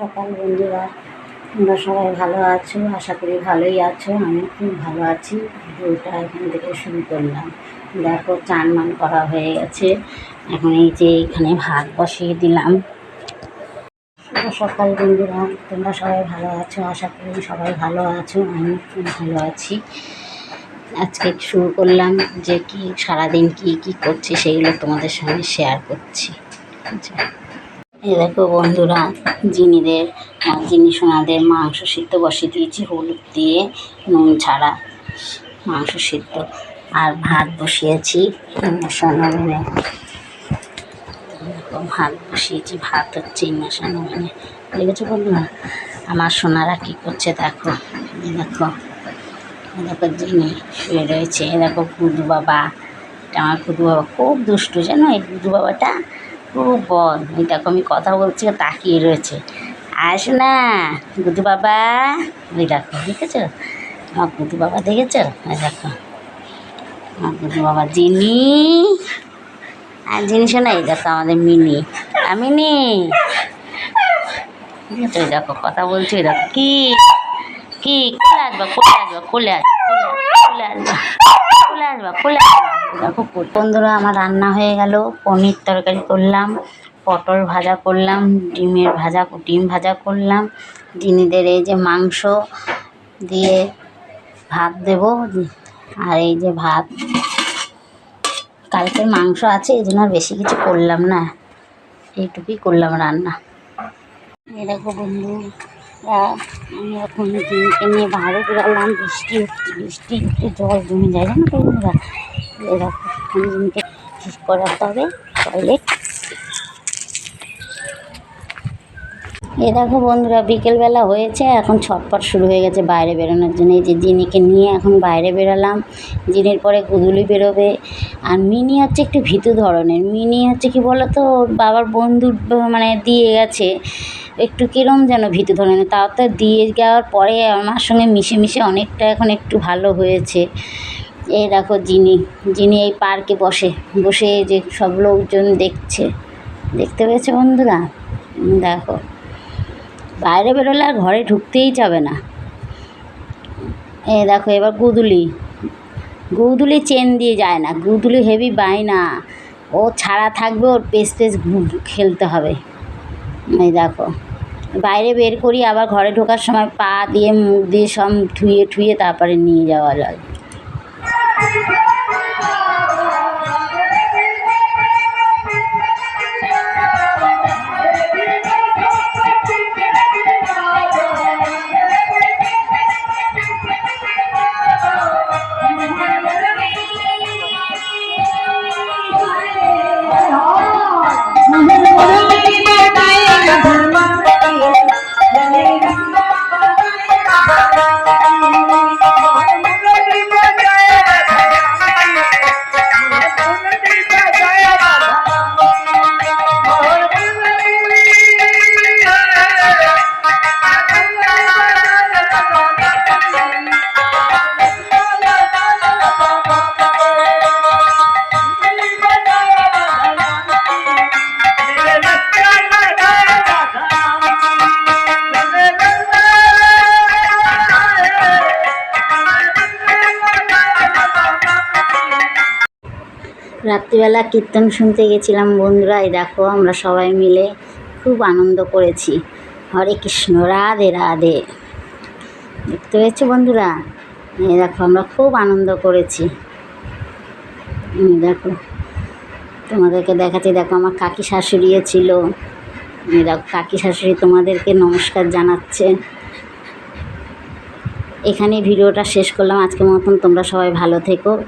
সকাল, বন্ধুরা। তোমরা সবাই ভালো আছো? আশা করি ভালোই আছো। আমি খুব ভালো আছি। ভিডিওটা এখান থেকে শুরু করলাম। দেখো চান মান করা হয়ে গেছে। এখন এই যে এখানে ভাত বসিয়ে দিলাম। সকাল, বন্ধুরা। তোমরা সবাই ভালো আছো? আশা করি সবাই ভালো আছো। আমি খুব ভালো আছি। আজকে শুরু করলাম যে কি সারাদিন কি কি করছি সেগুলো তোমাদের সঙ্গে শেয়ার করছি। ঠিক আছে এই দেখো বন্ধুরা, জিনিদের জিনি সোনাদের মাংস সিদ্ধ বসিয়ে দিয়েছি, হলুদ দিয়ে নুন ছাড়া মাংস সিদ্ধ। আর ভাত বসিয়েছি সোনামনে ভাত বসিয়েছি, ভাত হচ্ছে সোনামনে দেখেছ বন্ধুরা, আমার সোনারা কী করছে দেখো দেখো দেখো জিনি শুয়ে রয়েছে। দেখো গুদু বাবা, এটা আমার গুদু বাবা। খুব দুষ্টু, জানো এই গুদু বাবাটা? বল এই দেখো আমি কথা বলছি, তাকিয়ে রয়েছে। আস না গুদু বাবা। ওই দেখো, দেখেছ? আমার গুদু বাবা দেখেছ? ওই দেখো। আমার গুদু বাবা, জিনি। আর জিনিস না এই দেখো আমাদের মিনি। মিনি। আছে ওই দেখো, কথা বলছি ওই দেখো। কি? কি? কোলে আসবা কোলে আসবা কোলে আসবা কোলে আসবা কোলে আসবা কোলে আসবা। দেখো বন্ধুরা, আমার রান্না হয়ে গেল। পনির তরকারি করলাম, পটল ভাজা করলাম, ডিমের ভাজা, ডিম ভাজা করলাম। জিনিদের এই যে মাংস দিয়ে ভাত দেব। আর এই যে ভাত। কালকের মাংস আছে, এই জন্য বেশি কিছু করলাম না। এইটুকুই করলাম রান্না। এই দেখো বন্ধু আমি এখন জিনিসকে নিয়ে বাইরে বেরোলাম বৃষ্টি হচ্ছে, বৃষ্টি একটু জল জমে যায়। জানো বন্ধুরা এরকম ঠিক করাতে হবে টয়লেট এ দেখো বন্ধুরা, বিকেলবেলা হয়েছে, এখন ছটপট শুরু হয়ে গেছে বাইরে বেরোনোর জন্য। এই যে জিনিকে নিয়ে এখন বাইরে বেরোলাম, জিনির পরে গুদুলি বেরোবে। আর মিনি হচ্ছে একটু ভীতু ধরনের। মিনি হচ্ছে কি বলো তো বাবার বন্ধুর মানে দিয়ে গেছে। একটু কিরম যেন ভীতু ধরনের। তাও তো দিয়ে যাওয়ার পরে আমার সঙ্গে মিশে মিশে অনেকটা এখন একটু ভালো হয়েছে। এই দেখো জিনি জিনি এই পার্কে বসে বসে যে সব লোকজন দেখছে। দেখতে পেয়েছে বন্ধুরা? দেখো। বাইরে বেরোলে আর ঘরে ঢুকতেই যাবে না। এ দেখো, এবার গুদুলি। গুদুলি চেন দিয়ে যায় না। গুদুলি হেভি বায়না। ও ছাড়া থাকবে, ওর পেস পেস খেলতে হবে। এই দেখো। বাইরে বের করি, আবার ঘরে ঢোকার সময় পা দিয়ে, মুখ দিয়ে সব ধুয়ে, ঠুয়ে তারপরে নিয়ে যাওয়া যায়। Thank you. রাত্রিবেলা কীর্তন শুনতে গেছিলাম। বন্ধুরা, এই দেখো, আমরা সবাই মিলে খুব আনন্দ করেছি। হরে কৃষ্ণ, রাধে রাধে। দেখতে পেয়েছ বন্ধুরা? এই দেখো, আমরা খুব আনন্দ করেছি। দেখো, তোমাদেরকে দেখাচ্ছি। দেখো, আমার কাকি শাশুড়িও ছিল। দেখো, কাকি শাশুড়ি তোমাদেরকে নমস্কার জানাচ্ছে। এখানে ভিডিওটা শেষ করলাম। আজকের মতন তোমরা সবাই ভালো থেকো।